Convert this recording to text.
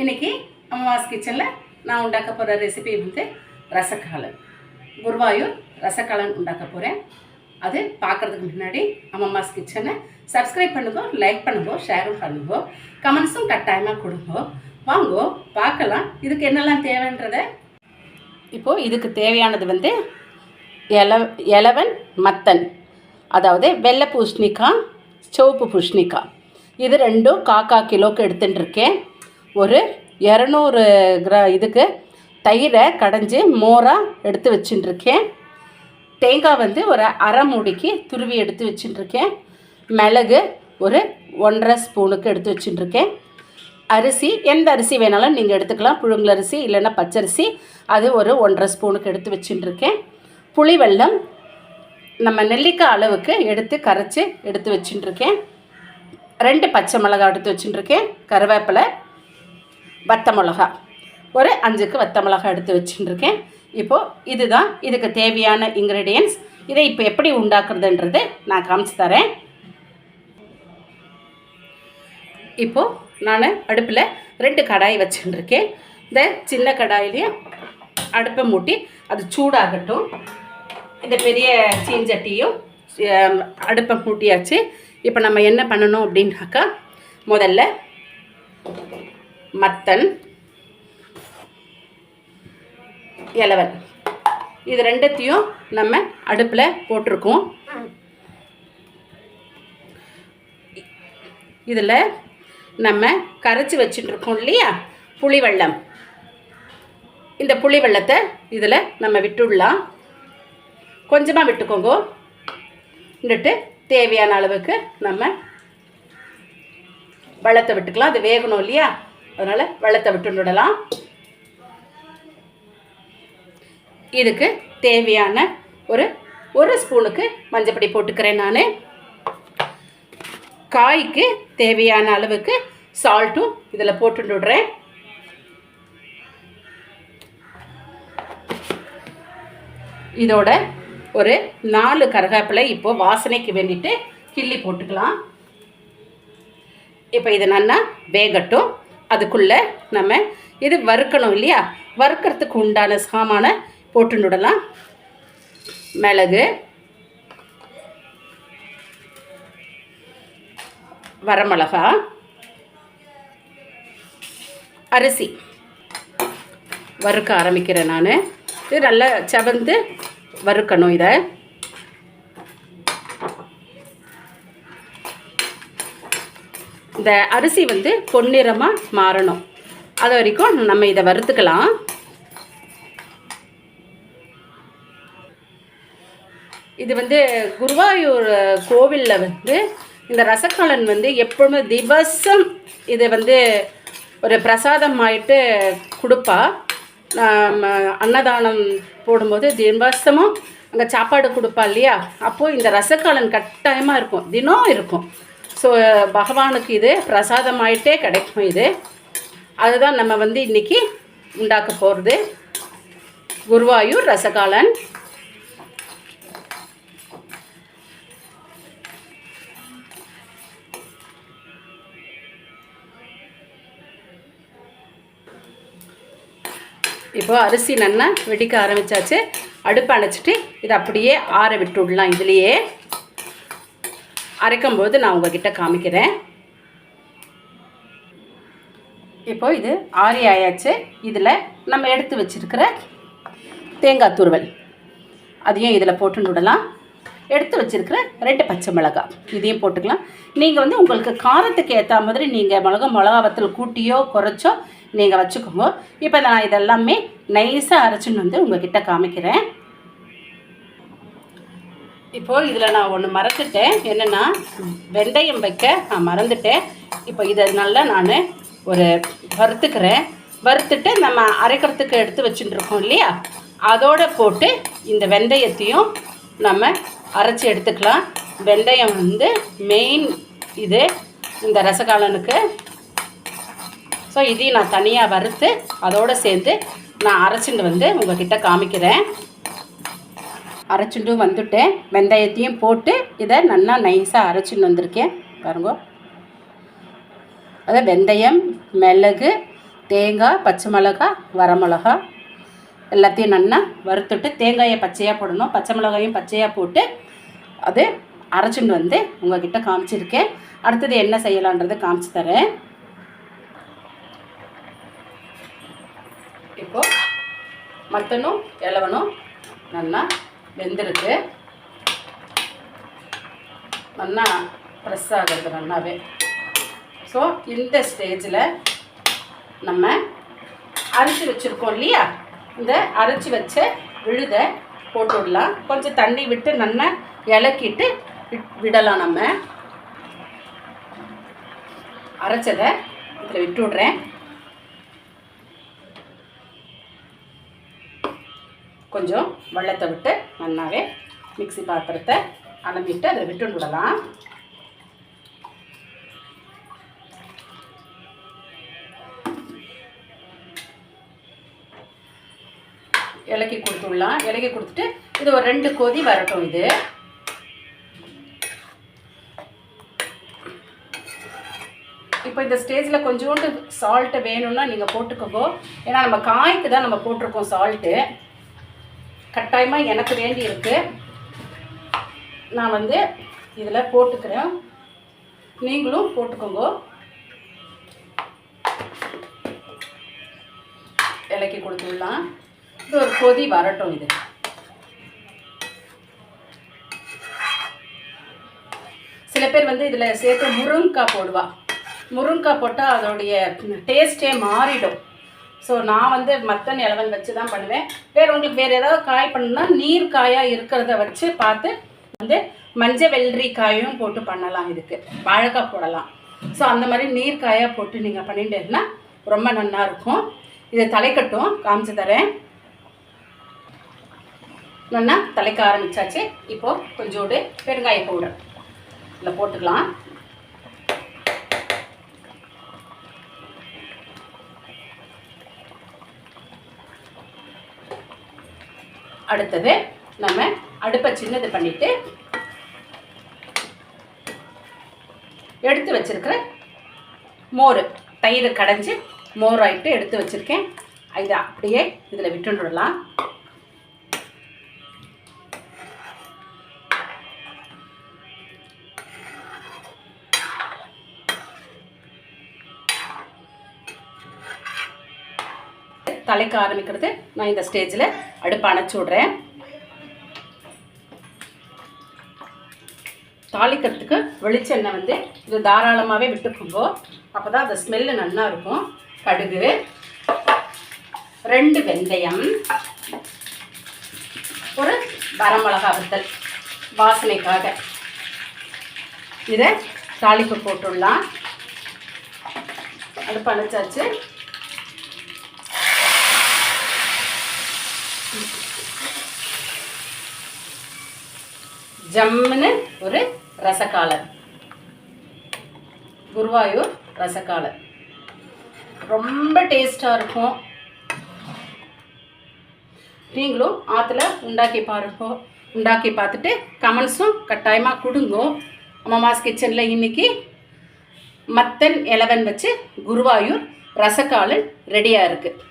இன்றைக்கி அம்மாவாஸ் கிச்சனில் நான் உண்டாக்க போகிற ரெசிபி வந்து ரசக்காலன். குருவாயூர் ரசக்காளன் உண்டாக்க போகிறேன் அது பார்க்குறதுக்கு முன்னாடி அம்மாஸ் கிச்சனை சப்ஸ்கிரைப் பண்ணுவோம் லைக் பண்ணுவோம் ஷேரும் பண்ணுவோம் கமெண்ட்ஸும் கட்டாயமாக கொடுப்போம் வாங்கோ பார்க்கலாம். இதுக்கு என்னெல்லாம் தேவைன்றத? இப்போது இதுக்கு தேவையானது வந்து எல எலவன் மத்தன். அதாவது வெள்ளை பூஷ்ணிக்காய் சிவப்பு பூஷ்ணிக்காய் இது ரெண்டும் காக்கா கிலோக்கு எடுத்துட்டுருக்கேன் ஒரு இரநூறு கிரா இதுக்கு தயிரை கடைஞ்சி மோராக எடுத்து வச்சுட்டுருக்கேன். தேங்காய் வந்து ஒரு அரை மூடிக்கு துருவி எடுத்து வச்சுட்டுருக்கேன். மிளகு ஒரு ஒன்றரை ஸ்பூனுக்கு எடுத்து வச்சுட்டுருக்கேன். அரிசி எந்த அரிசி வேணாலும் நீங்கள் எடுத்துக்கலாம். புழுங்கல் அரிசி இல்லைன்னா பச்சரிசி அது ஒரு ஒன்றரை ஸ்பூனுக்கு எடுத்து வச்சுட்டுருக்கேன். புளி வெல்லம் நம்ம நெல்லிக்காய் அளவுக்கு எடுத்து கரைச்சி எடுத்து வச்சுட்டுருக்கேன். ரெண்டு பச்சை மிளகா எடுத்து வச்சுட்டுருக்கேன். கருவேப்பிலை வத்த மிளகா ஒரு அஞ்சுக்கு வத்த மிளகா எடுத்து வச்சுட்டுருக்கேன். இப்போது இதுதான் இதுக்கு தேவையான இன்க்ரீடியன்ஸ் இதை இப்போ எப்படி உண்டாக்குறதுன்றது நான் காமிச்சு தரேன். இப்போது நான் அடுப்பில் ரெண்டு கடாய் வச்சுட்டுருக்கேன். இந்த சின்ன கடாயிலையும் அடுப்பை மூட்டி அது சூடாகட்டும். இந்த பெரிய சீஞ்சட்டியும் அடுப்பை மூட்டியாச்சு. இப்போ நம்ம என்ன பண்ணணும் அப்படின்னாக்கா முதல்ல மத்தன் இலவன் இது ரெண்டுத்தையும் நம்ம அடுப்பில் போட்டிருக்கோம். இதில் நம்ம கரைச்சி வச்சுட்டுருக்கோம் இல்லையா? புளி வெள்ளம் இந்த புளி வெள்ளத்தை இதில் நம்ம விட்டுடலாம். கொஞ்சமாக விட்டுக்கோங்க. விட்டுட்டு தேவையான அளவுக்கு நம்ம வெள்ளத்தை விட்டுக்கலாம். அது வேகணும் இல்லையா? அதனால் வெள்ளத்தை விட்டு விடலாம். இதுக்கு தேவையான ஒரு ஒரு ஸ்பூனுக்கு மஞ்சப்பொடி போட்டுக்கிறேன் நான். காய்க்கு தேவையான அளவுக்கு சால்ட்டும் இதில் போட்டு விடுறேன். இதோட ஒரு நாலு கருவேப்பிலை இப்போ வாசனைக்கு வேண்டிட்டு கிள்ளி போட்டுக்கலாம். இப்போ இது நல்லா வேகட்டும். அதுக்குள்ளே நம்ம இது வறுக்கணும் இல்லையா? வறுக்கிறதுக்கு உண்டான சாமானை போட்டுடலாம் மிளகு. வரமிளகா. அரிசி. வறுக்க ஆரம்பிக்கிறேன் நான். இது நல்லா செவந்து வறுக்கணும் இதை. இந்த அரிசி வந்து பொன்னிறமாக மாறணும். அது வரைக்கும் நம்ம இதை வறுத்துக்கலாம். இது வந்து குருவாயூர் கோவிலில் வந்து இந்த ரசக்காலன் வந்து எப்பொழுதுமே திவசம் இது வந்து ஒரு பிரசாதம் ஆயிட்டு கொடுப்பா அன்னதானம் போடும்போது திவசமும் அங்கே சாப்பாடு கொடுப்பா இல்லையா? அப்போது இந்த ரசக்காலன் கட்டாயமாக இருக்கும். தினம் இருக்கும். ஸோ பகவானுக்கு இது பிரசாதமாயிட்டே கிடைக்கும் இது. அதுதான் நம்ம வந்து இன்றைக்கி உண்டாக்க போகிறது குருவாயூர் ரசகாலன். இப்போ அரிசி நல்லா வெடிக்க ஆரம்பிச்சாச்சு. அடுப்பு அணைச்சிட்டு இதை அப்படியே ஆற விட்டு விடலாம் இதுலேயே. அரைக்கும்போது நான் உங்ககிட்ட காமிக்கிறேன். இப்போ இது ஆறி ஆயாச்சு. இதில் நம்ம எடுத்து வச்சிருக்கிற தேங்காய் துருவல். அதையும் இதில் போட்டு விடலாம் எடுத்து வச்சிருக்கிற ரெண்டு பச்சை மிளகாய் இதையும் போட்டுக்கலாம். நீங்கள் வந்து உங்களுக்கு காரத்துக்கு ஏற்ற மாதிரி நீங்கள் மிளகா மிளகா வத்தல் கூட்டியோ குறைச்சோ நீங்கள் வச்சுக்கோங்க. இப்போ நான் இதெல்லாமே நைஸாக அரைச்சின்னு வந்து உங்ககிட்ட காமிக்கிறேன். இப்போது இதில் நான் ஒன்று மறந்துட்டேன். என்னென்னா வெந்தயம் வைக்க நான் மறந்துட்டேன். இப்போ இதை நல்லா நான் ஒரு வறுத்துக்கிறேன். வறுத்துட்டு நம்ம அரைக்கிறதுக்கு எடுத்து வச்சுட்டுருக்கோம் இல்லையா? அதோட போட்டு இந்த வெந்தயத்தையும் நம்ம அரைச்சி எடுத்துக்கலாம். வெந்தயம் வந்து மெயின் இது இந்த ரசகாலனுக்கு. ஸோ இதையும் நான் தனியாக வறுத்து அதோடு சேர்ந்து நான் அரைச்சிட்டு வந்து உங்கள்கிட்ட காமிக்கிறேன். அரைச்சிட்டு வந்துட்டேன் வெந்தயத்தையும் போட்டு இதை நல்லா நைஸாக அரைச்சிட்டு வந்திருக்கேன். பாருங்க. அதை வெந்தயம் மிளகு தேங்காய் பச்சை மிளகா வரமிளகா எல்லாத்தையும் நல்லா வறுத்துட்டு தேங்காயை பச்சையாக போடணும். பச்சை மிளகாயும் பச்சையாக போட்டு அது அரைச்சிட்டு வந்து உங்ககிட்ட காமிச்சிருக்கேன். அடுத்தது என்ன செய்யலான்றது காமிச்சு தரேன். இப்போ மட்டனும் இலவனும் நல்லா வெந்திருக்கு. நல்லா ப்ரெஸ் ஆகிறது நல்லாவே. ஸோ இந்த ஸ்டேஜில் நம்ம அரைச்சி வச்சுருக்கோம் இல்லையா? இந்த அரைச்சி வச்ச விழுதை போட்டு விடலாம். கொஞ்சம் தண்ணி விட்டு நல்லா இலக்கிட்டு விட்- விடலாம் நம்ம. அரைச்சதை இதில் விட்டு விட்றேன். கொஞ்சம் வெள்ளத்தை விட்டு நல்லாவே மிக்ஸி பாத்திரத்தை அலம்பிட்டு அதை விட்டு விடலாம். இலக்கி கொடுத்துடலாம் இலக்கி கொடுத்துட்டு இது ஒரு ரெண்டு கொதி வரட்டும் இது. இப்போ இந்த ஸ்டேஜில் கொஞ்சோண்டு சால்ட்டு வேணும்னா நீங்கள் போட்டுக்கோங்க. ஏன்னா நம்ம காய்க்கு தான் நம்ம போட்டிருக்கோம் சால்ட்டு கட்டாயமாக எனக்கு வேண்டி இருக்கு. நான் வந்து இதில் போட்டுக்கிறேன். நீங்களும் போட்டுக்கோங்க. இலக்கி கொடுத்துடலாம். இது ஒரு கொதி வரட்டும் இது. சில பேர் வந்து இதில் சேர்த்து முருங்கைக்காய் போடுவா. முருங்கைக்காய் போட்டால் அதோடைய டேஸ்ட்டே மாறிடும். ஸோ நான் வந்து மற்ற இலவன் வச்சு தான் பண்ணுவேன். வேறு உங்களுக்கு வேறு ஏதாவது காய் பண்ணணும்னா நீர் காயாக இருக்கிறத வச்சு பார்த்து வந்து மஞ்சள் வெள்ளரி காயும் போட்டு பண்ணலாம் இதுக்கு. வாழைக்காய் போடலாம். ஸோ அந்த மாதிரி நீர் காயாக போட்டு நீங்கள் பண்ணிட்டீங்கன்னா ரொம்ப நல்லா இருக்கும். இதை தலைக்கட்டும் காமிச்சு தரேன். நல்லா தலைக்க ஆரம்பிச்சாச்சு. இப்போது கொஞ்சோடு பெருங்காய பவுடர். இதில் போட்டுக்கலாம். அடுத்தது நம்ம அடுப்பை சின்னது பண்ணிட்டு எடுத்து வச்சிருக்கிற மோர் தயிர் கடைஞ்சி மோர் ஆகிட்டு எடுத்து வச்சிருக்கேன். இதை அப்படியே இதில் விட்டுடலாம். தலைக்க ஆரம்பிக்கிறது. நான் இந்த ஸ்டேஜில் அடுப்பை அணைச்சி விட்றேன் தாளிக்கிறதுக்கு வெளிச்செண்ணெய் வந்து இது தாராளமாகவே விட்டுக்கோங்க. அப்போ தான் அந்த ஸ்மெல்லு நல்லா இருக்கும். கடுகு. ரெண்டு வெந்தயம். ஒரு வரமிளகா வத்தல். வாசனைக்காக. இதை தாளிப்பு போட்டுடலாம். அடுப்பு அணைச்சாச்சு. ஜம்முன்னு ஒரு ரசக்காலர். குருவாயூர் ரசக்காலர். ரொம்ப டேஸ்ட்டாக இருக்கும். நீங்களும் ஆற்றுல உண்டாக்கி பாருங்க. உண்டாக்கி பார்த்துட்டு கமெண்ட்ஸும் கட்டாயமாக கொடுங்கோ. அம்மாஸ் கிச்சனில் இன்றைக்கி மத்தன் இலவன் வச்சு குருவாயூர் ரசக்காலன் ரெடியாக இருக்குது